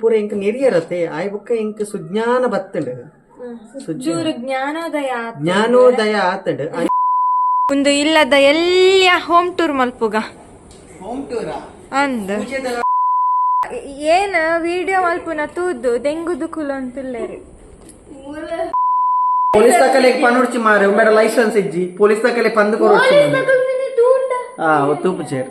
ಪೂರ ಇಂಕ ನೆರಿಯರತೆ ಆಯ್ ಬುಕ್ಕ ಇಂಕ ಸುಜ್ಞಾನ ಬತ್ತಂಡು. ಚೂರು ಜ್ಞಾನೋದಯ. ಜ್ಞಾನೋದಯ ಆತಂಡು. ಒಂದು ಇಲ್ಲದ ಎಲ್ಲ ಹೋಮ್ ಟೂರ್ ಮಲ್ಪುಗ? ಹೋಮ್ ಟೂರ ಅಂದ. ಏನ ವಿಡಿಯೋ ಮಲ್ಪುನ? ತೂದ್ದು ದೆಂಗುದು ಕುಲು ಅಂತುಲ್ಲೇರಿ ಪೊಲೀಸ್ ತಕಲೆ ಪನುಡ್ಚಿ ಮಾರೆ ಉಮ್ಮೆಡ ಲೈಸೆನ್ಸ್ ಇಜ್ಜಿ. ಪೊಲೀಸ್ ತಕಲೆ ಪಂದು ಕೊರೊಡ್ಚಿ ಆ ತೂಪು ಚೇರ್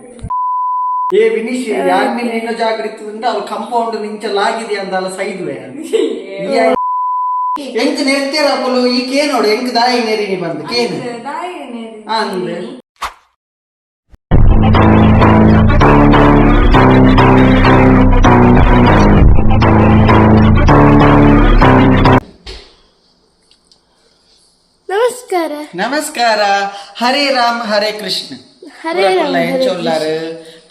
ಏ ವಿನಿಶ್ ಯಾರ್ ನೀನ್ ಹೆಂಗ ಜಾಗ್ರತೆ ಉಂಟು ಅವ್ರು ಕಾಂಪೌಂಡ್ ನಿಂಚ ಲಾಗಿದೆ ಅಂದಲ್ಲ ಸೈಡ್ ವೇ ಎಂಕ್ ನೆರ್ತೀರ ಅಪ್ಪಲು ಈ ಕೇ ನೋಡು ಎಂಕ್ ದಾಯಿ ನೆರಿನಿ ಬಂದು ಕೇನು ಅಂದ್ ನಮಸ್ಕಾರ ನಮಸ್ಕಾರ ಹರೇ ರಾಮ್ ಹರೇ ಕೃಷ್ಣ ಹರೇ ಪೂರ ಕುಲ್ಲ ಎಂಚೊಲ್ಲಾರ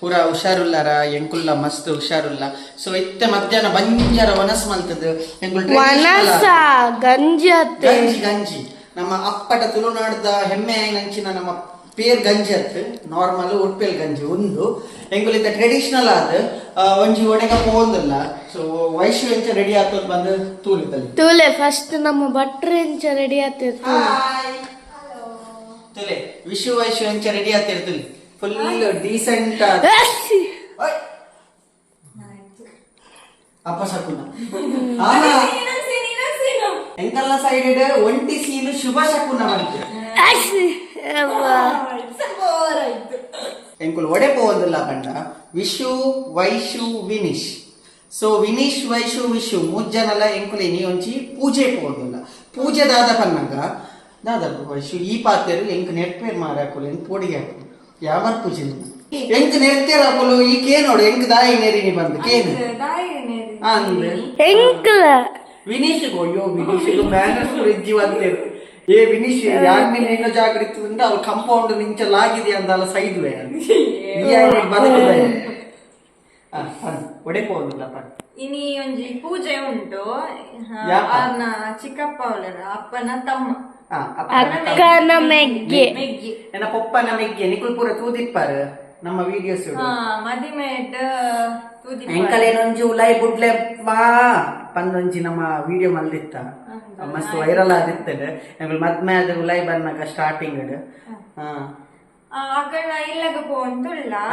ಪೂರ ಹುಷಾರುಲ್ಲಾರ ಎಂಕುಲ್ಲ ಮಸ್ತ್ ಹುಷಾರುಲ್ಲ. ಸೊ ಇತ್ತೆ ಮಧ್ಯಾಹ್ನ ಬಂಜರ ವನಸ್ ಮಲ್ತದ್ದು ಎಂಕುಲ್ ವನಸ ಗಂಜಿ ಗಂಜಿ ಗಂಜಿ. ನಮ್ಮ ಅಪ್ಪಟ ತುಳುನಾಡದ ಹೆಮ್ಮೆ ನಂಚಿನ ನಮ್ಮ ಪೇರ್ ಗಂಜಿ ಅತ್ ನಾರ್ಮಲ್ ಉಡ್ಪೇಲ್ ಗಂಜಿ ಒಂದು ಇತ್ತ ಟ್ರೆಡಿಷನಲ್ ಆದ. ಒಂಜಿ ಒಡೆಗ ಪೋಂದಿಲ್ಲ ಸೊ ವೈಶು ಎಂಚ ರೆಡಿ ಆಗ್ತದ ಬಂದು ತೂಲಿದಲ್ಲಿ ತೂಲೆ. ಫಸ್ಟ್ ನಮ್ಮ ಭಟ್ರು ಎಂಚ ರೆಡಿ ಆಗ್ತಿರ್ತಾರೆ ತುಲೆ. ವಿಶು ವೈಶು ಎಂಚ ರೆಡಿ ಆಗ್ತಿರ್ತಲಿ ಫುಲ್ ಡೀಸೆಂಟ್ ಅಪ್ಪ ಶಕುನ. ಆಹಾ, ಎಂಕಲ್ಲ ಸೈಡ್ ಒಂಟಿ ಸೀನು ಶುಭ ಶಕುನ ಬಂತು ಎಂಕುಲ್ ಒಡೆ ಪೋದಿಲ್ಲ ಪಂಡ. ವಿಶು ವೈಶು ವಿನಿಶ್. ಸೊ ವಿನಿಶ್ ವೈಶು ವಿಶು ಮೂರ್ ಜನಲ ಎಂಕುಲೇನಿ ಒಂಚಿ ಪೂಜೆ ಪೋದಿಲ್ಲ ಪೂಜೆ ದಾದ ಪನ್ನಗ. ದಾದ ವೈಶು ಈ ಪಾತೆರು ಎಂಕ್ ನೆಟ್ಪೇರ್ ಮಾರಾಕುಲ್ ಎಂಕ್ ಪೋಡಿಗೆ ಹಾಕೋಲು. ಯಾವರ್ ಪೂಜೆ ಹೆಂಗ್ ನೆರ್ತೀರ ಅಪ್ಪಲು ಈ ಕೇ ನೋಡು ಹೆಂಗ್ ದಾಯಿ ನೆರಿನಿ ಬಂದು ಕೇನು ಅಂದ್ ಎಂಕ್ಲ ವಿನೀಶ್ ಅಯ್ಯೋ ವಿನೀಶ್ ಮ್ಯಾನರ್ಸ್ ಇಜ್ಜಿ ಬಂದಿರು ಏ ವಿನೀಶ್ ಯಾರ್ ನೀನ್ ಹೆಂಗ ಜಾಗೃತಿ ಅಂದ್ರೆ ಅವ್ರ ಕಂಪೌಂಡ್ ನಿಂಚಲಾಗಿದೆ ಅಂದಲ್ಲ ಸೈಡ್ ವೇ ಒಡೆ ಪೋದಿಲ್ಲ ಇನಿ ಒಂಜಿ ಪೂಜೆ ಉಂಟು. ಚಿಕ್ಕಪ್ಪ ಅವಳರ ಅಪ್ಪನ ತಮ್ಮ. ಅಕ್ಕನ ಮೆಗ್ಗೆ. ನನ್ನ ಪಪ್ಪನ ಮೆಗ್ಗೆ. ನಿಕುಲ್ ಪೂರ ತೂದಿಪ್ಪಾರ ನಮ್ಮ ವಿಡಿಯೋಸ್ ಮದಿಮೇಟ್ ಎಂಕಲೇನೊಂಜಿ ಉಲಾಯಿ ಬುಡ್ಲೆ ಬಾ. ಪಂದೊಂಜಿ ನಮ್ಮ ವಿಡಿಯೋ ಮಲ್ದಿತ್ತ. ಮಸ್ತ್ ವೈರಲ್ ಆದಿತ್ತೆ ಎಂಗಳು ಮದ್ಮೆ ಆದ ಉಲೈ ಬನ್ನಕ ಸ್ಟಾರ್ಟಿಂಗ್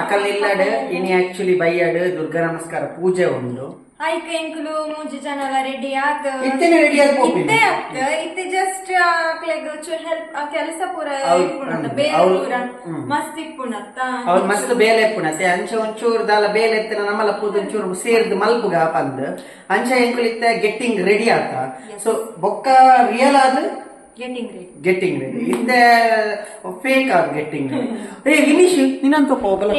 ಅಕಲ್ ಇಲ್ಲಡ್ ಇನಿ ಆಕ್ಚುಲಿ ಬೈಯಡ್. ದುರ್ಗಾ ನಮಸ್ಕಾರ ಪೂಜೆ ಉಂಡು. ಐಕ ಎಂಕುಲು ಮೂಜಿ ಜನಲ ರೆಡಿ ಆತ್ ಇತ್ತೇನೆ ರೆಡಿ ಇತ್ತೆ ಅತ್ತ ಇತ್ತೆ ಜಸ್ಟ್ ಆಕ್ಲೆಗ್ ಚೂರ್ ಹೆಲ್ಪ್ ಆ ಕೆಲಸ ಪೂರ ಇಪ್ಪುಣತ್ತ ಅವ್ಳ್- ಪೂರ. ಮಸ್ತ್ ಇಪ್ಪುಣತ್ತ ಅವ್ರು ಮಸ್ತ್ ಬೇಲೆ ಎಪ್ಪುಣತೆ ಅಂಚ ಒಂಚೂರು ದಾಲ ಬೇಲೆ ಎತ್ತಿನ ನಮ್ಮಲ ಪೂದ ಒಂಚೂರು ಸೇರ್ದು ಮಲ್ಪುಗ ಪಂದ್ ಅಂಚ ಎಂಕುಲಿತ್ತ ಗೆಟ್ಟಿಂಗ್ ರೆಡಿ ಆತ. ಸೊ ಬೊಕ್ಕ ರಿಯಲ್ ಆದ? ಗೆಟ್ಟಿಂಗ್ ರೆಡಿ ಗೆಟ್ಟಿಂಗ್ ರೆಡಿ ಇಂದೆ ಫೇಕ್ ಆದ ಗೆಟ್ಟಿಂಗ್ ಏ ವಿನೀಶ್ ನಿನ್ನಂತ ಹೋಗಲ್ಲ.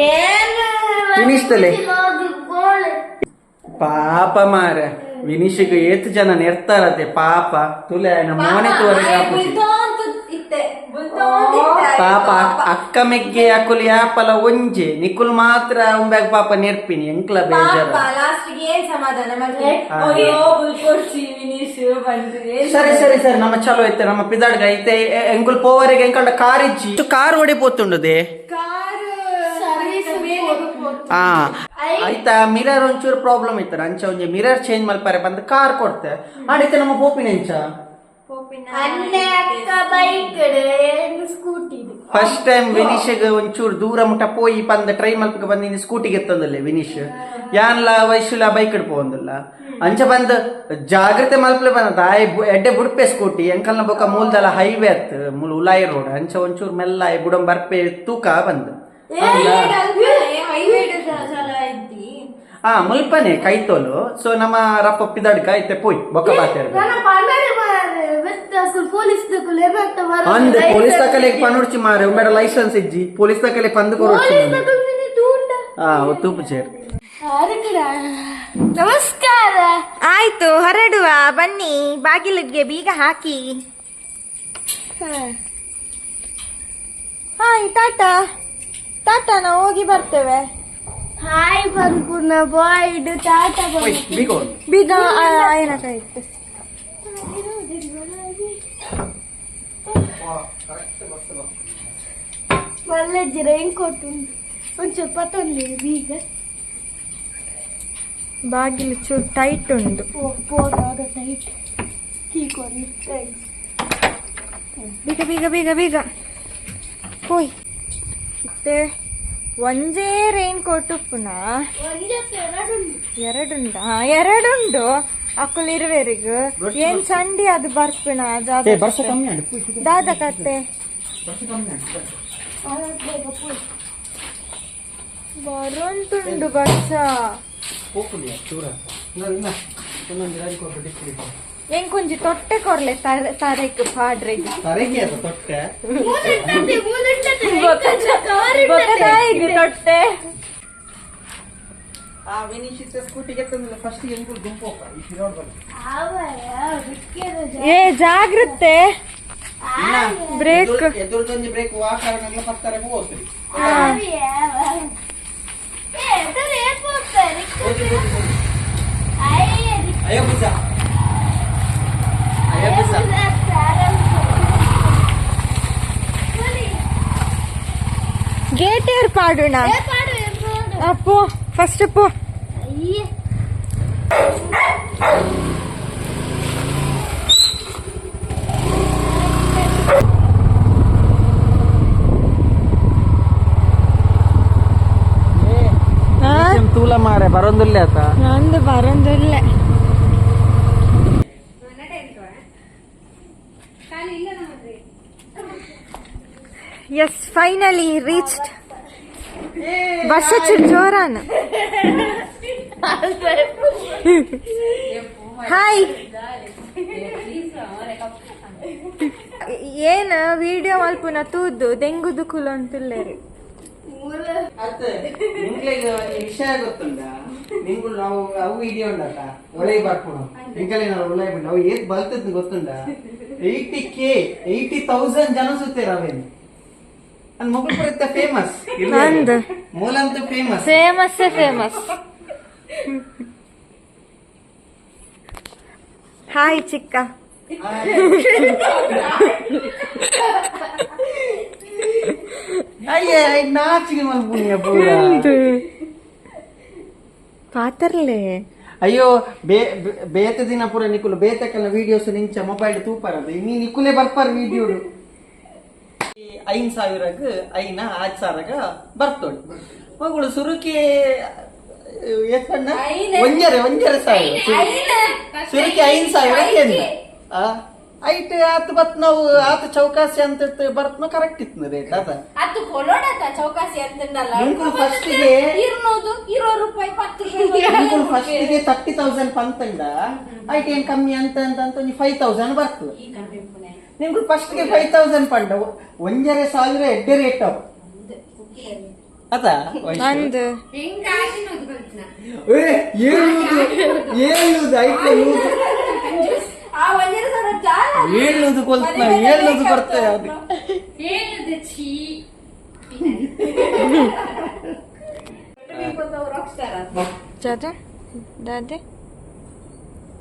ವಿನೀಶ್ ತಲೆ. ಪಾಪ ಮಾರ ವಿನಿಶಿಗ ಏತ್ ಜನ ನೆರ್ತಾರತೆ ಪಾಪ. ತುಲೆ ನಮ್ಮ ಮನೆ ತೋರೆ ಪಾಪ ಅಕ್ಕ ಮೆಗ್ಗೆ ಅಕುಲ್ ಯಾಪಲ ಒಂಜೆ. ನಿಕುಲ್ ಮಾತ್ರ ಉಂಬ್ಯಾಗ ಪಾಪ ನೆರ್ಪಿನಿ ಎಂಕ್ಲ ಬೇಜಾರ. ಸರಿ ಸರಿ ಸರಿ ನಮ್ಮ ಚಲೋ ಐತೆ ನಮ್ಮ ಪಿದಾಡ್ಗ ಐತೆ. ಎಂಕುಲ್ ಪೋವರಿಗೆ ಎಂಕಂಡ ಕಾರ್ ಇಜ್ಜಿ ಕಾರ್ ಓಡಿ ಪೋತುಂಡದೆ? ಕಾರ್ ಆ. ಆಯ್ತಾ? ಮಿರರ್ ಒಂಚೂರು ಪ್ರಾಬ್ಲಮ್ ಇತ್ತರ ಅಂಚ ಒಂಜಿ ಮಿರರ್ ಚೇಂಜ್ ಮಲ್ಪಾರೆ ಬಂದು ಕಾರ್ ಕೊಡ್ತೆ. ಆಡೈತೆ ನಮ್ಮ ಪೋಪಿನ ಅಂಚ ಫಸ್ಟ್ ಟೈಮ್ ವಿನೀಶ್ಗೆ ಒಂಚೂರು ದೂರ ಮುಟ್ಟ ಪೋಯಿ ಪಂದ ಟ್ರೈ ಮಲ್ಪಕ್ಕೆ ಬಂದಿನಿ ಸ್ಕೂಟಿಗೆ ಎತ್ತಂದಲ್ಲೇ ವಿನಿಶ್ ಯಾನ್ಲ ವೈಶುಲ ಬೈಕ್ ಇಡ್ಪೋಂದಲ್ಲ ಅಂಚ ಬಂದ್ ಜಾಗ್ರತೆ ಮಲ್ಪಲೆ ಬಂದ. ಆಯ್ ಎಡ್ಡೆ ಬುಡ್ಪೆ ಸ್ಕೂಟಿ ಎಂಕಲ್ನ ಬೊಕ ಮೂಲದಲ್ಲ ಹೈವೇ ಅತ್ ಮೂಲ ಉಲಾಯಿ ರೋಡ್ ಅಂಚ ಒಂಚೂರು ಮೆಲ್ಲ ಬುಡಂ ಬರ್ಪೆ ತೂಕ ಬಂದ್. ಆ ಮುಲ್ಪನೆ ಕೈತೋಲು. ಸೊ ನಮ್ಮ ರಪ್ಪ ಪಿದಾಡ್ಕ ಐತೆ ಪೋಯ್ ಬೊಕ್ಕ ಬಾತೇರ್ ಪೊಲೀಸ್ ಅಂದ್ ಪೊಲೀಸ್ ತಕಲೆ ಪನುಡ್ಚಿ ಮಾರೆ ಬೇಡ ಲೈಸೆನ್ಸ್ ಇಜ್ಜಿ. ಪೊಲೀಸ್ ತಕಲೆ ಪಂದು ಕೊರೊಡ್ಚಿ ಆ ತೂಪು ಚೇರ್. ನಮಸ್ಕಾರ. ಆಯ್ತು ಹೊರಡುವ ಬನ್ನಿ. ಬಾಗಿಲಿಗೆ ಬೀಗ ಹಾಕಿ. ಹಾಯ್ ಟಾಟಾ ಟಾಟಾ ನಾವು ಹೋಗಿ ಬರ್ತೇವೆ. ಹಾಯ್ ಬಂದ್ಪುರ್ಣ ಬಾಯ್ಡ್ ಟಾಟಾ ಓಯ್ ಬೀಗೋ ಬೀಗ ಏನ ಇತ್ತು ಒಳ್ಳೆ ರೈನ್ ಕೋಟ್ ಉಂಟು ಒಂಚೂರು ಪತೊಂದು ಬೀಗ ಬಾಗಿಲು ಚೂರು ಟೈಟ್ ಉಂಟು. ಹೋದಾಗ ಟೈಟ್ ಹೀಗೊಂದು ಟೈಟ್ ಬೇಗ ಬೇಗ ಬೇಗ ಬೇಗ. ಹೋಯ್. ಮತ್ತೆ ಒಂದೇ ರೈನ್ ಕೋಟ್ ಪುನಃ ಎರಡುಂಡ ಎರಡುಂಡು ಅಕ್ಕಲ್ ಇರುವೆರಿಗು ಏನ್ ಚಂಡಿ ಅದು ಬರ್ಪಿಣ ದಾದ ಕತ್ತೆ. ಬರೋಂತುಂಡು ಬರ್ಸ? ಕೊಂಚಿ ತೊಟ್ಟೆ ಕೊರ್ಲೆ ತರ ಪಾಡ್ರೆ ತೊಟ್ಟೆ. ಆ ವಿನಿಶಿತ ಸ್ಕೂಟಿಗೆ ತಂದಿಲ್ಲ ಫಸ್ಟ್ ಗುಂಪು ಏ ಜಾಗ್ರತೆ. ಬ್ರೇಕ್ ಎದುರ್ದೊಂದು ಬ್ರೇಕ್ ವಾಕರನೆಲ್ಲ ಬರ್ತಾರೆ ಹೋಗ್ತೀವಿ ಅಯ್ಯೋ ಅಯ್ಯೋ ಬುಜ್ಜ ಗೇಟ್ ಏರ್ಪಾಡುಣ ಅಪ್ಪು ಫಸ್ಟ್ ಪೋ ತೂಲ ಮಾರೆ ಬರೊಂದಿಲ್ಲ ಆತ ನಂದು ಬರೋದಿಲ್ಲ ಫೈನಲಿ ರೀಚ್ಡ್ ಬಸ್ ಜೋರಾನ ಹಾಯ್ ಏನ ವಿಡಿಯೋ ಮಲ್ಪುನ ತೂದ್ದು ದೆಂಗುದು ಕುಲು ಅಂತುಲ್ಲೇರಿ. ವಿಷಯ ಗೊತ್ತುಂಡ ನಿಂಗು ನಾವು ಏಯ್ಟಿ ಕೆ ಏಯ್ಟಿ ತೌಸಂಡ್ ಜನ ಸುತ್ತೇರ ಅವೇನು. ನನ್ ಮಗಳು ಬರುತ್ತೆ ಫೇಮಸ್ ನಂದು. ಮೂಲಂತೂ ಫೇಮಸ್ ಫೇಮಸ್ ಫೇಮಸ್ ಹಾಯ್ ಚಿಕ್ಕ ಅಯ್ಯ ನಾಚಿಗೆ ಮಲ್ಪುಣ್ಯ ಪೂರ ಪಾತರ್ಲೆ ಅಯ್ಯೋ ಬೇ ಬೇ- ಬೇತೆ ದಿನ ಪೂರ ನಿಕುಲು ಬೇತಕ್ಕೆಲ್ಲ ವಿಡಿಯೋಸ್ ನಿಂಚ ಮೊಬೈಲ್ ತೂಪಾರದು ನೀ ನಿಕುಲೆ ಬರ್ಪಾರ ವಿಡಿಯೋಡು ಐನ್ ಸಾವಿರಗ್ ಐನ ಆಜ್ ಸಾವಿರಗ ಬರ್ತೋಳಿ. ಮಗಳು ಸುರುಕಿ ಎಷ್ಟಣ್ಣ ಒಂಜರೆ ಒಂಜರೆ ಸಾವಿರ. ಸುರುಕೆ ಐನ್ ಸಾವಿರ ಕೇಂದ್ರ ಐಟ್ ಆತ ಬತ್ ನಾವು ಆತ ಚೌಕಾಸಿ ಅಂತ ಬರ್ತನ ಕರೆಕ್ಟ್ ಇತ್ತು ರೇಟ್ ಅದ. ಅದು ಕೊಲೋಡತ ಚೌಕಾಸಿ ಅಂತಂದಲ್ಲ. ನಿಂಕು ಫಸ್ಟಿಗೆ ಇರ್ನೂದು ಇರೋ ರೂಪಾಯಿ ತರ್ಟಿ ತೌಸಂಡ್ ಪಂತಂಡ ಐಟ್ ಏನ್ ಕಮ್ಮಿ ಅಂತ ಅಂತ ಫೈವ್ ತೌಸಂಡ್ ಬರ್ತದೆ. ನಿಮ್ಗೆ ಫಸ್ಟ್ಗೆ ಫೈವ್ ತೌಸಂಡ್ ಪಂಡ ಒಂಜರೆ ಸಾವಿರ ಎಡ್ಡೆ ರೇಟ್ ಅವು. ನಂದು. ಐತೆ ಒಂದರ ಕೊಲ್ತ ಹೇಳಿದೆ ಛೀ. ಜಾದ ದಾದೆ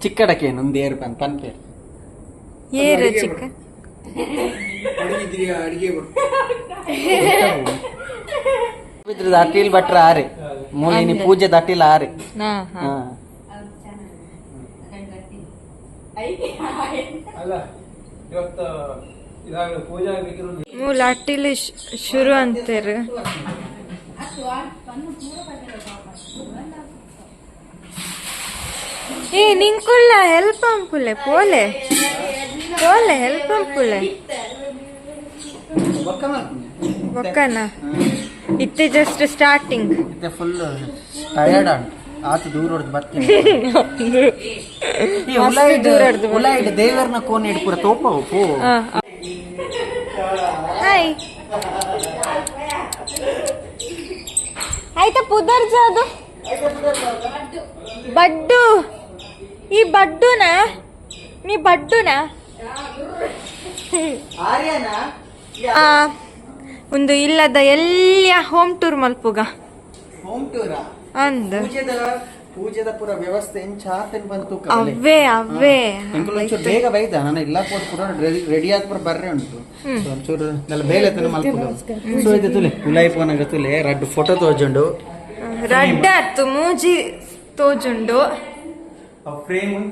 ಚಿಕ್ಕಡಕ್ಕೆ ಒಂದು ಏರು ಪನ್ ಏ ಏರು ಚಿಕ್ಕ. ಇದ್ರದ್ದು ಅಟ್ಟಿಲ್ ಭಟ್ರ ಆರೆ. ಮೂಲಿನಿ ಪೂಜೆ ದಟ್ಟಿಲ್ ಆರೆ. ಹಾ ಹಾ. ಹಾ. ಅಲ್ಲ ಇವತ್ತು ಇದಾಗಲಿ ಪೂಜೆ ಆಗ್ಬೇಕಿರೋದು ಮೂಲ ಅಟ್ಟಿಲಿ ಶ್- ಶುರು ಅಂತಾರೆ. ಏ ನಿಂಕುಲ್ಲ ಹೆಲ್ಪ್ ಅಂಕುಲೆ ಪೋಲೆ. ಪೋಲೆ ಹೆಲ್ಪ್ ಅಂಪುಲೆ ಬೊಕ್ಕ ಮಾಡ್ತೀನಿ ಒಕ್ಕನ ಇತ್ತೆ ಜಸ್ಟ್ ಸ್ಟಾರ್ಟಿಂಗ್ ಮತ್ತೆ ಫುಲ್ ಟಯರ್ಡ್ ಆಂಟ್ ಆತ ದೂರ ಹೊಡ್ದು ಬರ್ತೀನಿ ಈ ಉಲಾಯ್ಡ್ ದೂರ ಹೊಡ್ದು ಉಲಾಯ್ಡ್ ದೇವರನ ಕೋನ್ ಇಡ್ ಪೂರ ತೋಪವು ಪೋ ಹಾಯ್ ಆಯ್ತಾ ಪುದರ್ಜ ಅದು ಬಡ್ಡು ಈ ಬಡ್ಡುನಾ ನೀ ಬಡ್ಡುನಾ ಆರ್ಯನ ಆ, ಒಂದು ಇಲ್ಲದ ಎಲ್ಲ ಹೋಮ್ ಟೂರ್ ಮಲ್ಪುಗ? ಹೋಮ್ ಟೂರ್ ಅಂದ. ಪೂಜೆದ ಪೂಜೆದ ಪೂರ ವ್ಯವಸ್ಥೆ ಎಂಚ ಆತನ್ ಬಂತು ಅವೇ ಅವೇ ಒಂಚೂರು ಬೇಗ ಬೈದ ನಾನು ಇಲ್ಲ ಕೂಡ ಪೂರ ರೆಡಿ ಆದ ಪೂರ ಬರ್ರೆ ಉಂಟು. ಒಂಚೂರು ನೆಲ ಬೇಲೆ ತನ ಮಲ್ಪುಗ ಸೊ ಇದು ತುಲೆ ಉಲಾಯಿ ಪೋನಾಗ ತುಲೆ ರಡ್ ಫೋಟೋ ತೋಜುಂಡು. ರಡ್ ಆತು ಮೂಜಿ ತೋಜುಂಡು. ಫ್ರೇಮ್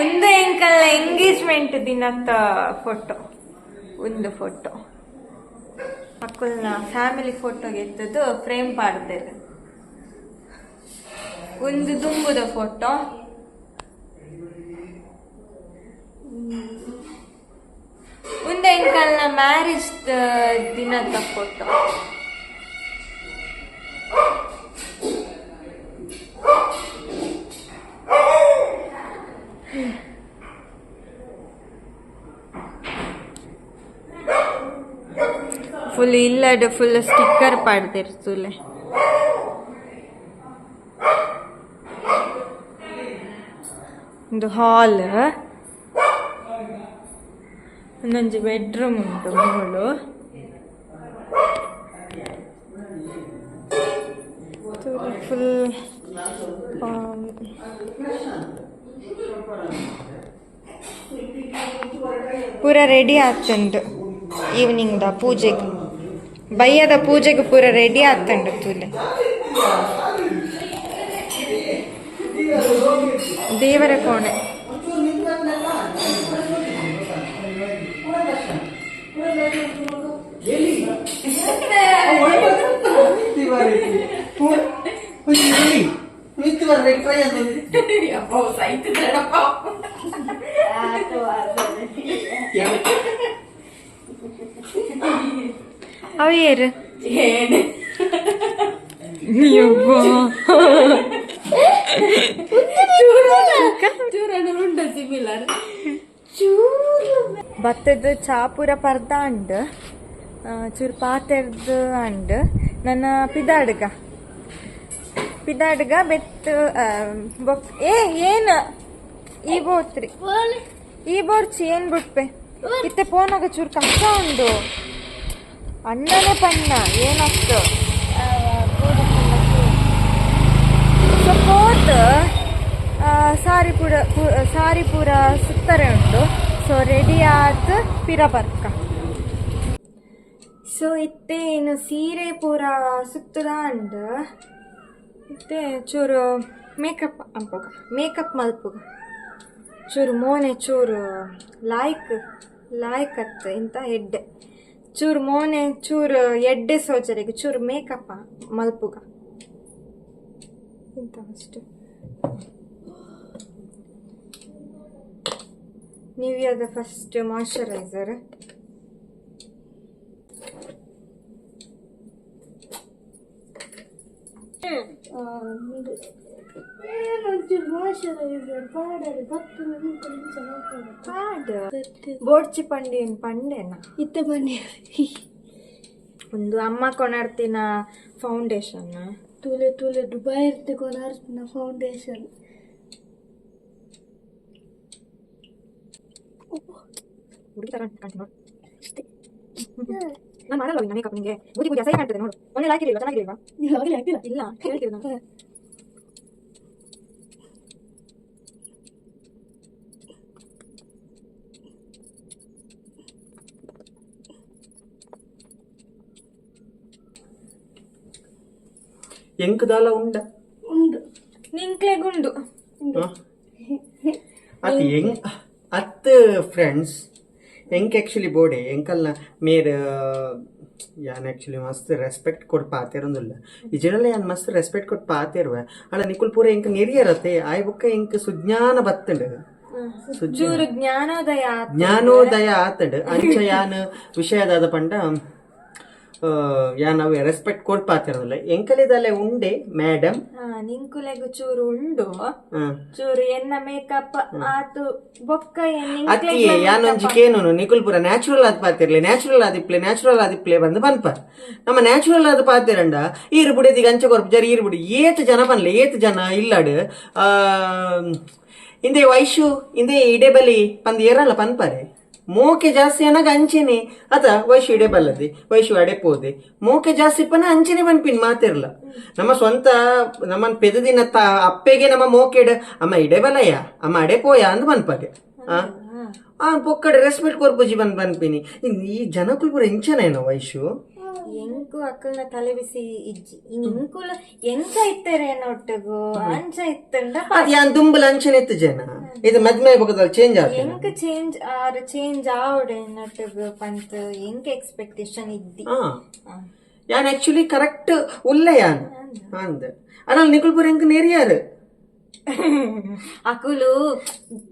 ಒಂದು ಎಂಕಲ್ ಎಂಗೇಜ್ಮೆಂಟ್ ದಿನದ ಫೋಟೋ ಒಂದು ಫೋಟೋ ಮಕ್ಕಳನ್ನ ಫ್ಯಾಮಿಲಿ ಫೋಟೋ ಎತ್ತದ್ದು ಫ್ರೇಮ್ ಪಾಡ್ದೇರು. ಒಂದು ದುಂಬುದ ಫೋಟೋ ಒಂದು ಎಂಕಲ್ನ ಮ್ಯಾರೇಜ್ ದಿನದ ಫೋಟೋ ಫುಲ್ ಇಲ್ಲಡ ಫುಲ್ ಸ್ಟಿಕ್ಕರ್ ಪಾಡ್ದಿರ್ತುಲೆ ಒಂದು ಹಾಲ್ ಒಂದೊಂದು ಬೆಡ್ರೂಮ್ ಉಂಟು ಮೂಳು ಫುಲ್ ಪೂರ ರೆಡಿ ಆಗ್ತುಂಡು ಈವ್ನಿಂಗ್ ದ ಪೂಜೆಗೆ ಬಯ್ಯದ ಪೂಜೆಗೆ ಪೂರ ರೆಡಿ ಆಗ್ತುಂಡು ತುಲೆ ದೇವರ ಕೋಣೆ ಅವೇರು ಯವ್ವಾ. ಸಿಮಿಲರ್ ಭತ್ತದ ಚಾಪುರ ಪರ್ದ ಅಂಡ್ ಚೂರು ಪಾತೆರ್ದು ಅಂಡ್ ನನ್ನ ಪಿದಾಡ್ಗ ಪಿದಾಡ್ಗ ಬೆತ್ತ ಏ ಏನ? ಈ ಬೋತ್ರಿ. ಈ ಬೋರ್ಚಿ ಏನ್ ಬಿಟ್ಪೆ? ಇತ್ತೆ ಪೋನಾಗ ಚೂರ್ ಕಷ್ಟ ಉಂಡು. ಅಣ್ಣನೇ ಪಣ್ಣ ಏನಷ್ಟು? ಸೊ ಪೋತ್ ಸಾರಿ ಪೂರ ಸಾರಿ ಸುತ್ತರೆ ಉಂಟು ಸೊ ರೆಡಿ ಆದ ಪಿರ ಬರ್ಕ ಸೊ ಇತ್ತೆ ಏನು ಸೀರೆ ಪೂರ ಸುತ್ತದ ಅಂಡ್ ಇತ್ತೆ ಚೂರು ಮೇಕಪ್ ಅಂಪಗ ಮೇಕಪ್ ಮಲ್ಪುಗ ಚೂರು ಮೋನೆ ಚೂರು ಲಾಯ್ಕ್ ಲಾಯ್ಕ್ ಅತ್ತ ಇಂಥ ಎಡ್ಡೆ ಚೂರು ಮೋನೆ ಚೂರು ಎಡ್ಡೆ ಸೋಚರಿಗೆ ಚೂರು ಮೇಕಪ್ ಮಲ್ಪುಗ ಇಂಥ ಅಷ್ಟು ನಿವಿಯಾದ ಫಸ್ಟ್ ಮಾಯಶ್ಚರೈಸರ್ ಬೋಡ್ಚಿ ಪಂಡಿ ಏನ್ ಪಂಡೆನ ಇತ್ತ ಬನ್ನಿ ಒಂದು ಅಮ್ಮ ಕೊನಾಡ್ತಿನ ಫೌಂಡೇಶನ್ ತೂಲೆ ತೂಲೆ ದುಬೈ ಇರ್ತಿ ಕೊನಾಡ್ತಿನ ಫೌಂಡೇಶನ್ ನಾನು ಮಾಡಲ್ಲ ಇನ್ನ ಮೇಕಪ್ ನಿಂಗೆ. ಬುದ್ಧಿ ಬುದ್ಧಿ ಅಸಹ್ಯ ಕಾಣ್ತದೆ ನೋಡು. ಮೊನ್ನೆ ಹಾಕಿರ್ಲಿಲ್ವಾ ಚೆನ್ನಾಗಿರ್ಲಿಲ್ವಾ? ಆಗಲೇ ಆಗ್ತಿಲ್ಲ ಇಲ್ಲ. ಹೇಳ್ತೀವಿ ನಾನು. ಎಂಕದಾಲ ಉಂಡ? ಉಂಡು. ನಿಂಕ್ಲೆ ಗುಂಡು. ಅದು ಹೆಂಗ್ ಅತ್ ಫ್ರೆಂಡ್ಸ್ ಹೆಂಗ್ ಆ್ಯಕ್ಚುಲಿ ಬೋಡೆ. ಎಂಕಲ್ನ ಮೇರ್ ಯಾನ್ ಆ್ಯಕ್ಚುಲಿ ಮಸ್ತ್ ರೆಸ್ಪೆಕ್ಟ್ ಕೊಡ್ ಪಾತಿರೊಂದಿಲ್ಲ ಈ ಜನಲ್ಲ ಯಾನ್ ಮಸ್ತ್ ರೆಸ್ಪೆಕ್ಟ್ ಕೊಟ್ಟು ಪಾತಿರುವೆ. ಅಲ್ಲ ನಿಕುಲ್ ಪೂರ ಎಂಕ್ ನೆರಿಯರತೆ ಆಯ್ ಬುಕ್ಕ ಎಂಕ್ ಸುಜ್ಞಾನ ಬತ್ತಂಡ. ಜ್ಞಾನೋದಯ. ಜ್ಞಾನೋದಯ ಆತಂಡ್. ಅಂಚ ಯಾನ್ ವಿಷಯದಾದ ಪಂಡ ಅವು ರೆಸ್ಪೆಕ್ಟ್ ಕೊಡ್ ಪಾತಿರೊಂದಿಲ್ಲ ಎಂಕಲಿದಲೆ ಉಂಡೆ ಮೇಡಮ್ ನಿಂಕುಲೆಗು ಚೂರು ಉಂಡು. ಚೂರು ಎನ್ನ ಮೇಕಪ್ ಆತು ಬೊಕ್ಕ ಅತ್ತಿ ಯಾನೊಂಜಿ ಕೇನು ನಿಕುಲ್ ಪೂರ ನ್ಯಾಚುರಲ್ ಆದ್ ಪಾತಿರ್ಲಿ ನ್ಯಾಚುರಲ್ ಆದಿಪ್ಲೆ ನ್ಯಾಚುರಲ್ ಆದಿಪ್ಲೆ ಬಂದು ಬನ್ಪ ನಮ್ಮ ನ್ಯಾಚುರಲ್ ಆದ ಪಾತಿರಂಡ ಈರು ಬುಡಿ ಅಂಚ ಕೊರ್ಪು ಜರಿ ಈರು ಬುಡಿ ಏತ್ ಜನ ಬನ್ಲೆ ಏತ್ ಜನ ಇಲ್ಲಾಡು ಆ ಇಂದೆ ವೈಶು ಇಂದೆ ಇಡೆ ಬಲಿ ಪಂದ್ ಏರಲ್ಲ ಪನ್ಪರೆ ಮೋಕೆ ಜಾಸ್ತಿ ಅನ್ನಾಗ ಅಂಚಿನಿ ಅದ ವೈಶು ಇಡೆ ಬಲ್ಲದೆ ವೈಶು ಅಡೆ ಪೋದೆ. ಮೋಕೆ ಜಾಸ್ತಿ ಪನ ಅಂಚೆನೆ ಬನ್ಪಿನ್ ಮಾತಿರ್ಲ. ನಮ್ಮ ಸ್ವಂತ ನಮ್ಮನ್ ಪೆದದಿನ ತ ಅಪ್ಪೆಗೆ ನಮ್ಮ ಮೋಕೆಡ್ ಅಮ್ಮ ಇಡೆ ಬಲಯ್ಯ ಅಮ್ಮ ಅಡೆ ಪೋಯ ಅಂದ್ ಬನ್ಪಗೆ ಆ? ಆ ಪೊಕ್ಕಡೆ ರೆಸ್ಪೆಕ್ಟ್ ಕೊರ್ಪುಜಿ ಬಂದ್ ಬನ್ಪಿನಿ ಈ ಜನಕುಲ್ ಪೂರ ಇಂಚನೇನೋ ವೈಶು? ಎಂಕು ಅಕ್ಕಲ್ನ ತಲೆ ಬಿಸಿ ಇಜ್ಜಿ ಇನ್ ಇಂಕುಲ ಎಂಕ ಇತ್ತರೆ ನೊಟ್ಟಗು ಅಂಚ ಇತ್ತಂಡ ಅದು ಯಾನ್ ದುಂಬುಲ ಅಂಚನೆ ಎತ್ತು ಜನ ಇದು ಮದ್ಮೆ ಬಗದಲ್ಲಿ ಚೇಂಜ್ ಆಗ್ತದೆ ಎಂಕ ಚೇಂಜ್ ಆರ್ ಚೇಂಜ್ ಆವಡೆ ನೊಟ್ಟಗು ಪಂತ್ ಎಂಕ ಎಕ್ಸ್ಪೆಕ್ಟೇಷನ್ ಇದ್ದಿ ಹಾ ಯಾನ್ ಆಕ್ಚುಲಿ ಕರೆಕ್ಟ್ ಉಲ್ಲ ಯಾನ್ ಅಂದ ಅನಲ್ ನಿಕುಲ್ ಪುರ ಎಂಕ್ ನೆರಿಯಾರು ಅಕುಲು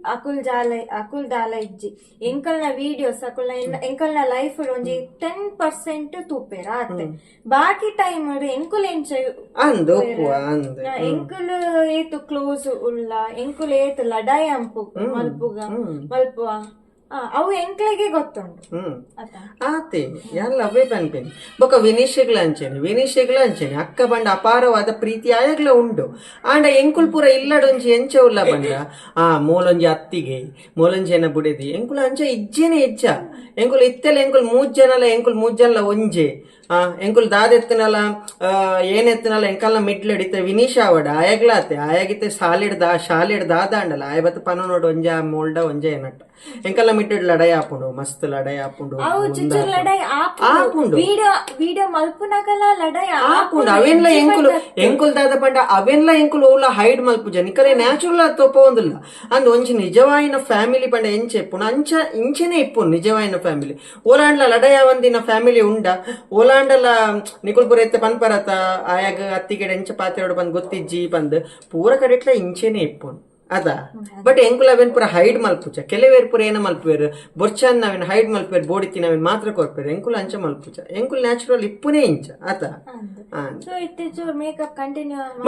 ಅಕುಲ್ ಜಾಲ ಅಕುಲ್ ದಾಲ ಇಜ್ಜಿ ಎಂಕಲ್ನ ವಿಡಿಯೋಸ್ ಅಕುಲ್ನ ಇನ್ನ- ಎಂಕಲ್ನ ಲೈಫ್ ಒಂಜಿ ಟೆನ್ ಪರ್ಸೆಂಟ್ ತೂಪೇರ ಆತೆ ಬಾಕಿ ಟೈಮ್ ಎಂಕುಲ್ ಎಂಚ ಅಂದ್ ಒಪ್ಪುವ ಅಂದ್ ನಾ ಎಂಕುಲ್ ಏತು ಕ್ಲೋಸ್ ಉಳ್ಳ ಎಂಕುಲ್ ಏತು ಲಡಾಯಿ ಅಂಪು ಮಲ್ಪುಗ ಮಲ್ಪುವ ಆ, ಅವು ಎಂಕ್ಲೆಗೆ ಗೊತ್ತುಂಟು. ಹ್ಮ್. ಆತ. ಎಲ್ಲ ಅವೇ ಪನ್ಪೇನಿ ಬೊಕ ವಿನಿಷೆಗ್ಲ ಅಂಚೆನೆ. ವಿನಿಷೆಗ್ಲ ಅಂಚೆನೆ. ಅಕ್ಕ ಬಂಡ ಅಪಾರವಾದ ಪ್ರೀತಿ ಆಯಗ್ಲ ಉಂಡು. ಆಂಡ ಎಂಕುಲ್ ಪೂರ ಇಲ್ಲಡೊಂಜಿ ಎಂಚ ಉಲ್ಲ ಬಂಡ ಆ ಮೂಲೊಂಜಿ ಅತ್ತಿಗೆ ಮೂಲೊಂಜೆನ ಬುಡೆದಿ. ಎಂಕುಲ ಅಂಚ ಇಜ್ಜೆನೆ ಇಜ್ಜ. ಎಂಕುಲ್ ಇತ್ತೆಲ ಎಂಕುಲ್ ಮೂಜ್ ಜನಲ ಎಂಕುಲ್ ಮೂಜ್ಜಲ್ಲ ಒಂಜೆ. ಆ ಎಂಕುಲ್ ದಾದೆತ್ತನಲ ಏನೆತ್ತನಲ ಎಂಕಲ್ನ ಮಿಡ್ಲ್ ಹಿಡಿತೆ ವಿನೀಶ್ ಆವಡ ಆಯಗ್ಲಾತೆ ಆಯಗಿತ್ತೆ ಸಾಲಿಡ್ ದಾ ಶಾಲಿಡ್ ದಾದ ಅಂಡಲ ಆಯ ಬತ್ತ ಪನ ನೋಡು ಒಂಜ ಮೋಲ್ಡ ಒಂಜ ಏನಟ್ಟ ಎಂಕಲ್ನ ಮಿಟ್ಟಿಡ್ ಲಡಾಯಿ ಆಪುಂಡು ಮಸ್ತ್ ಲಡಾಯಿ ಆಪುಂಡು ಅವು ಚುಚ್ಚುರ್ ಲಡಾಯಿ ಆಪುಂಡು. ಆಪುಂಡು ವಿಡಿಯೋ ವಿಡಿಯೋ ಮಲ್ಪುನಕಲ ಲಡಾಯಿ ಆಪುಂಡು ಅವೆನ್ಲ ಎಂಕುಲು ಎಂಕುಲ್ ದಾದ ಪಂಡ ಅವೆನ್ಲ ಎಂಕುಲು ಓಲ ಹೈಡ್ ಮಲ್ಪುಜ ನಿಕರೆ ನ್ಯಾಚುರಲ್ ತೋಪ ಒಂದಿಲ್ಲ ಅಂದ್ ಒಂಜಿ ನಿಜವಾಯಿನ ಫ್ಯಾಮಿಲಿ ಪಂಡ ಎಂಚೆ ಇಪ್ಪುನು ಅಂಚ ಇಂಚೆನೆ ಇಪ್ಪುನು ನಿಜವಾಯಿನ ಫ್ಯಾಮಿಲಿ ಓಲಾಂಡ್ಲ ಲಡಯ ಒಂದಿನ ಫ್ಯಾಮಿಲಿ ಓಲಾಂಡಲ ನಿಕುಲ್ ಪುರ ಪಂದ್ ಪನ್ಪರತ ಆಯಾಗ ಅತ್ತಿಗೆಡೆ ಎಂಚ ಪಾತ್ರೆಡು ಬಂದ್ ಗೊತ್ತಿಜ್ಜಿ ಬಂದ್ ಪೂರ ಕಡೆಟ್ಲ ಇಂಚೆನೆ ಇಪ್ಪುಂಡು ಅದ? ಬಟ್ ಎಂಕುಲ ಅವೆನ್ ಪುರ ಹೈಡ್ ಮಲ್ಪುಚ ಕೆಲವೇರ್ ಪುರ ಏನ ಮಲ್ಪುವೇರು? ಬೊರ್ಚಾನ್ ನಾವೇನ್ ಹೈಡ್ ಮಲ್ಪೇರ್ ಬೋಡಿತಿ ನಾವೇನ್ ಮಾತ್ರ ಕೊರ್ಪೇರು ಎಂಕುಲ ಅಂಚ ಮಲ್ಪುಚ ಎಂಕುಲ್ ನ್ಯಾಚುರಲ್ ಇಪ್ಪುನೇ ಇಂಚ. ಆತ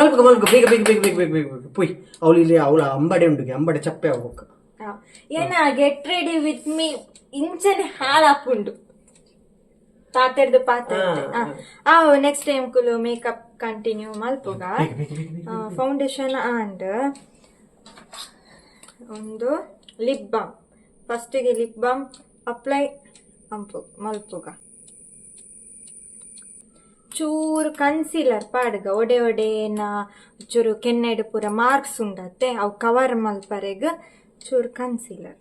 ಮಲ್ಪುಗ ಮಲ್ಪುಗ ಬೇಗ ಬೇಗ ಬೇಗ ಬೇಗ ಬೇಗ ಬೇಗ ಬೇಗ. ಪುಯ್. ಅವಳು ಇಲ್ಲಿ ಅವಳ ಅಂಬಡೆ ಉಂಡುಗೆ ಅಂಬಡೆ ಚಪ್ಪೆ ಹೋಗ್ಬೇಕು ಏನ ಗೆಟ್ ರೆಡಿ ವಿತ್ ಮೀ ಇಂಚನೆ ಹಾಳಾಪುಂಡು. ಪಾತೆರ್ದು ಪಾತ್ರ ಆ ನೆಕ್ಸ್ಟ್ ಟೈಮ್ ಕುಲು ಮೇಕಪ್ ಕಂಟಿನ್ಯೂ ಮಲ್ಪುಗ ಫೌಂಡೇಶನ್ ಅಂಡ್ ಒಂದು ಲಿಪ್ ಬಾಮ್ ಫಸ್ಟಿಗೆ ಲಿಪ್ ಬಾಮ್ ಅಪ್ಲೈ ಅಂಪು ಮಲ್ಪುಗ. ಚೂರು ಕನ್ಸೀಲರ್ ಪಾಡ್ಗ ಒಡೆ ಒಡೆನ ಚೂರು ಕೆನ್ನೆಡು ಪೂರ ಮಾರ್ಕ್ಸ್ ಉಂಡತ್ತೆ ಅವು ಕವರ್ ಮಲ್ಪರೆಗ ಚೂರು ಕನ್ಸೀಲರ್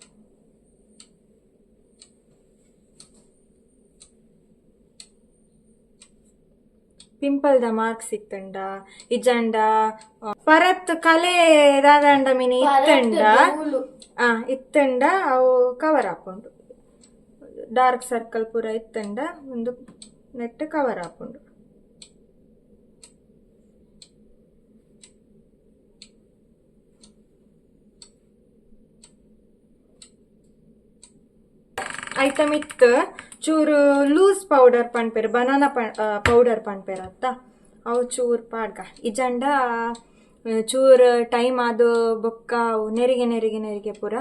ಪಿಂಪಲ್ದ ಮಾರ್ಕ್ ಇತ್ತಂಡ ಇಜಂಡ ಪರತ್ ಕಲೆ ದಾದಂಡ ಮಿನಿ ಇತ್ತಂಡ. ಆ ಇತ್ತಂಡ ಅವು ಕವರ್ ಹಾಕೊಂಡು ಡಾರ್ಕ್ ಸರ್ಕಲ್ ಪೂರ ಇತ್ತಂಡ ಒಂದು ನೆಟ್ ಕವರ್ ಹಾಕೊಂಡು ಐಟಮ್ ಇತ್ತು. ಚೂರು ಲೂಸ್ ಪೌಡರ್ ಪಣ್ಪೇರು ಬನಾನಾ ಪೌಡರ್ ಪಣ್ಪೇರು ಅತ್ತ ಅವು ಚೂರು ಪಾಡ್ಗ. ಇಜಂಡ ಚೂರ್ ಟೈಮ್ ಅದು ಬೊಕ್ಕ ಅವು ನೆರಿಗೆ ನೆರಿಗೆ ನೆರಿಗೆ ಪೂರ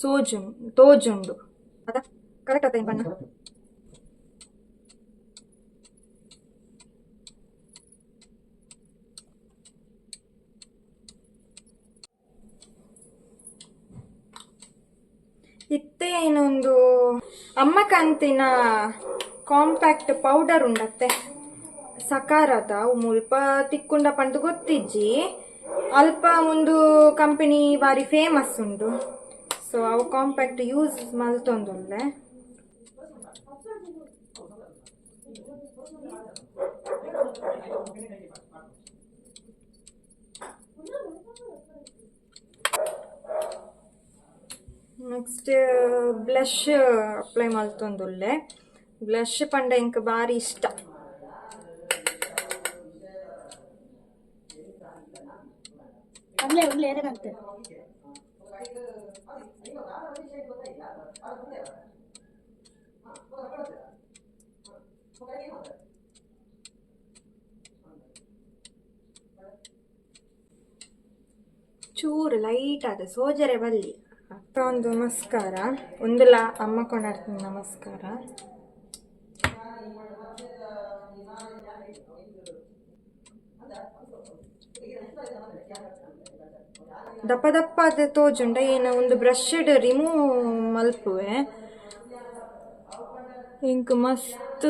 ಸೋಜುಂಡು ತೋಜುಂಡು. ಅದ? ಕರೆಕ್ಟ್ ಆತ ಬಣ್ಣ? ಇತ್ತೆ ಏನೊಂದು ಅಮ್ಮ ಕಂತಿನ ಕಾಂಪ್ಯಾಕ್ಟ್ ಪೌಡರ್ ಉಂಡತ್ತೆ. ಸಕಾರದ ಮುಲ್ಪ ತಿಕ್ಕುಂಡ ಪಂಡು ಗೊತ್ತಿಜ್ಜಿ. ಅಲ್ಪ ಒಂದು ಕಂಪನಿ ಬಾರಿ ಫೇಮಸ್ ಉಂಡು. ಸೊ ಅವು ಕಾಂಪ್ಯಾಕ್ಟ್ ಯೂಸ್ ಮಲ್ತೊಂದುಲ್ಲೆ. ನೆಕ್ಸ್ಟ್ ಬ್ಲಷ್ ಅಪ್ಲೈ ಮಲ್ತೊಂದುಲ್ಲೆ ಬ್ಲಷ್ ಪಂಡ ಇಂಕ ಬಾರಿ ಇಷ್ಟ. ಅಲ್ಲೇ ಒಳ್ಳೆ ಏನಾಗ್ತದೆ ಚೂರು ಲೈಟ್ ಆದ ಸೋಜರೆ ಬಲ್ಲಿ. ಅಕ್ಕ ಒಂದು ನಮಸ್ಕಾರ. ಒಂದುಲ ಅಮ್ಮ ಕೊಂಡಾಡ್ತೀನಿ ನಮಸ್ಕಾರ. ದಪ್ಪ ದಪ್ಪ ಅದ ತೋಜುಂಡ, ಏನ ಒಂದು ಬ್ರಷ್ಡ್ ರಿಮೂವ್ ಮಲ್ಪುವೆ. ಇಂಕ್ ಮಸ್ತ್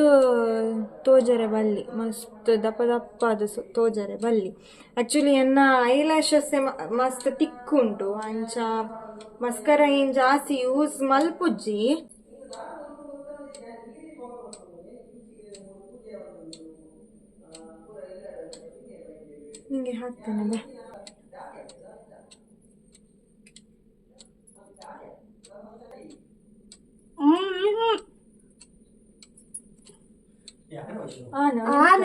ತೋಜರೆ ಬಲ್ಲಿ. ಮಸ್ತ್, ದಪ್ಪ ದಪ್ಪ ಅದು ತೋಜರೆ ಬಲ್ಲಿ. ಆಕ್ಚುಲಿ ಎನ್ನ ಐಲಾಶಸ್ಸೆ ಮಸ್ತ್ ತಿಕ್ಕುಂಟು ಅಂಚ ಮಸ್ಕರ ಏನು ಜಾಸ್ತಿ ಯೂಸ್ ಮಲ್ಪುಜ್ಜಿ. ಹಿಂಗೆ ಹಾಕ್ತೇನೆ ಹ್ಞೂ ಆನ ಆನ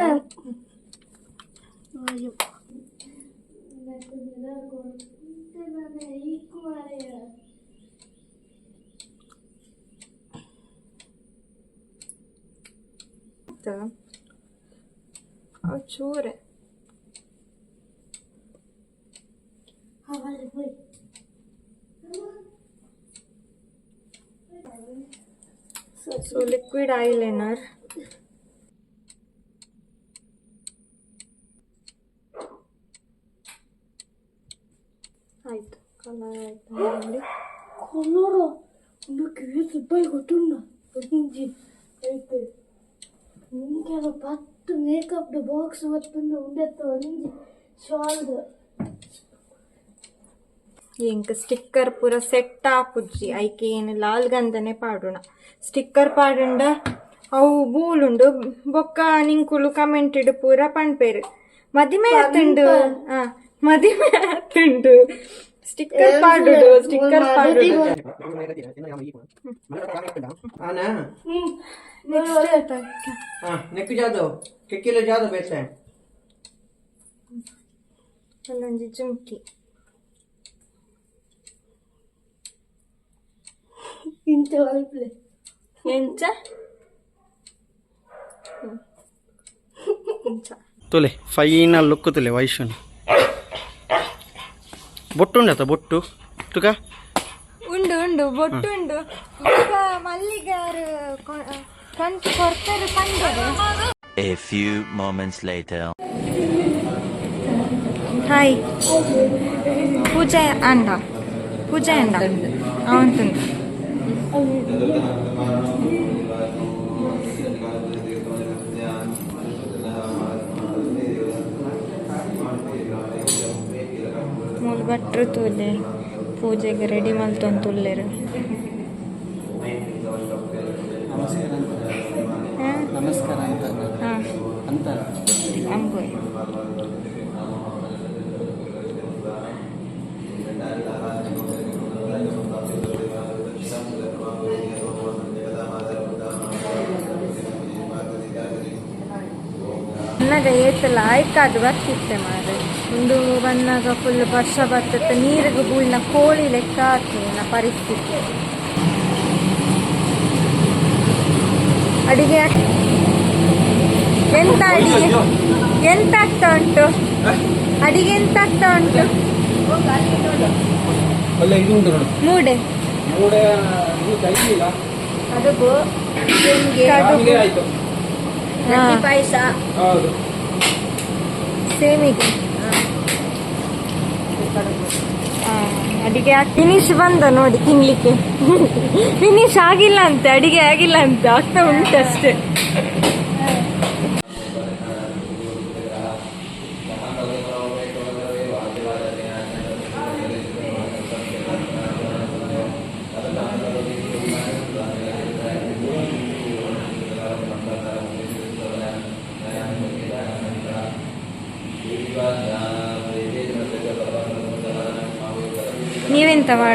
ಅವ್ ಚೂರೆ ಸೊ ಲಿಕ್ವಿಡ್ ಐಲೈನರ್ ಆಯ್ತು ಕಲರ್ ಆಯ್ತು ನೋಡಿ 건너러 이렇게 위에서 빨리 걷던다 어딘지 이렇게 ಮುಂಕೆಲ್ಲ ಪತ್ತು ಮೇಕಪ್ದ ಬಾಕ್ಸ್ ಹೊತ್ತಂದು ಉಂಡೆತ್ತ ಒಂಜಿ ಶಾಲ್ದ ಎಂಕ್ ಸ್ಟಿಕ್ಕರ್ ಪೂರ ಸೆಟ್ ಆಪುಜ್ಜಿ ಐಕೆ ಏನು ಲಾಲ್ ಗಂಧನೆ ಪಾಡುಣ ಸ್ಟಿಕ್ಕರ್ ಪಾಡುಂಡ ಅವು ಬೂಲುಂಡು ಬೊಕ್ಕ ನಿಂಕುಲು ಕಮೆಂಟ್ ಇಡು ಪೂರ ಪಣ್ಪೇರು ಮದಿಮೆ ಆತುಂಡು ಮದಿಮೆ ಆತುಂಡು ಸ್ಟಿಕ್ಕರ್ ಪಾಡುಡು ಸ್ಟಿಕ್ಕರ್ ಪಾಡುಡು ಆನಾ ನೆಕ್ಸ್ಟ್ ಹಾ ನೆಕ್ ಜಾದು ಕೆಕ್ಕಿಲು ಜಾದು ಬೇಸೆ ಅಲ್ಲೊಂಜಿ ಜುಮ್ಕಿ ಇಂತ ಅಲ್ಪ್ಲೆ ಎಂಚ ಹ್ಮ್. ಎಂಚ ತುಲೆ ಫೈನಲ್ ಲುಕ್ ತುಲೆ ವೈಶುನಿ ಬೊಟ್ಟು ಉಂಡತ ಬೊಟ್ಟು? ತುಕ? ಉಂಡು ಉಂಡು ಬೊಟ್ಟು ಉಂಡು. ಮಲ್ಲಿಗಾರು ಕೊಡ್ತಾರೆ ಪಂಡರು A few moments later. Hi Pooja ಅಂಡ ಪೂಜೆ ಅಂಡ ಅವಂತುಂಡು ಮೂಲ ಭಟ್ರು ತೂಲೆ ಪೂಜೆಗೆ ರೆಡಿ ಮಲ್ತೊಂದು ತುಲ್ಲೆರು ನಮಸ್ಕಾರ ಅಂತ ಅಂಬೋಯ್ ಬಣ್ಣಗ ಏತಲ್ಲ ಆಯ್ಕಾದು ಬರ್ತಿತ್ತೆ ಮಾರೆ ಒಂದು ಬಂದಾಗ ಫುಲ್ ವರ್ಷ ಬರ್ತತ್ತೆ ನೀರಿಗೆ ಬೂಳಿನ ಕೋಳಿ ಲೆಕ್ಕ ಆಗ್ತದೆ ಪರಿಸ್ಥಿತಿ. ಅಡಿಗೆ ಎಂತ ಅಡಿಗೆ? ಎಂತ ಆಗ್ತಾ ಉಂಟು? ಅಡಿಗೆ ಎಂತ ಆಗ್ತಾ ಉಂಟು? ಮೂಡೆ. ಮೂಡೆ ಇದು ಕೈಲಿಲ್ಲ ಕಡುಬು. ಪಾಯಸ. ಹೌದು. ಸೇಮಿಗೆ ಅಡಿಗೆ ಫಿನಿಶ್ ಬಂದ ನೋಡಿ ತಿನ್ಲಿಕ್ಕೆ. ಫಿನಿಶ್ ಆಗಿಲ್ಲ ಅಂತೆ, ಅಡಿಗೆ ಆಗಿಲ್ಲ ಅಂತೆ. ಆಗ್ತಾ ಉಂಟು ಅಷ್ಟೇ.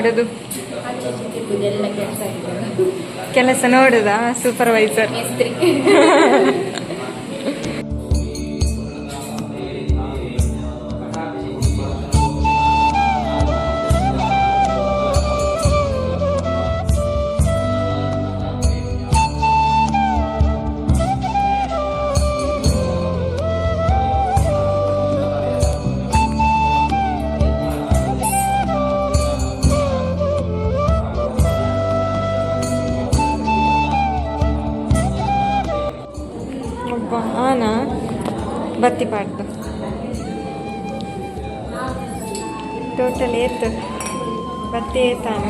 ಮಾಡುದು? ಕೆಲಸ ನೋಡುದಾ ಸೂಪರ್ವೈಸರ್ ಬತ್ತಿ ಪಾಡ್ದು ಟೋಟಲ್ ಏತ್ ಬತ್ತಿ ಏತಾನ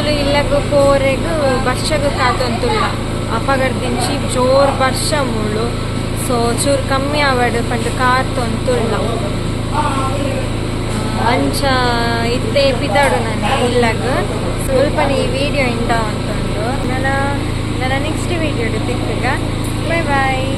ಇಂಕುಲು ಇಲ್ಲಗು ಪೋರೆಗು ಬರ್ಷಗು ಕಾತೊಂತುಲ್ಲ ಅಪಗರ್ದಿಂಚಿ ಜೋರ್ ಬರ್ಷ ಮುಳ್ಳು ಸೊ ಚೂರು ಕಮ್ಮಿ ಆವಡ್ ಪಂಡ್ ಕಾರ್ ತೊಂತುಲ್ಲ ಅಂಚ ಇತ್ತೆ ಪಿದಾಡು ನಾನು ಇಲ್ಲಗ ಸ್ವಲ್ಪ ಈ ವಿಡಿಯೋ ಇಂಡ ಅಂತಂದು ನನ್ನ ನನ್ನ ನೆಕ್ಸ್ಟ್ ವಿಡಿಯೋ ತಿಕ್ಕಗ ಬಾಯ್ ಬಾಯ್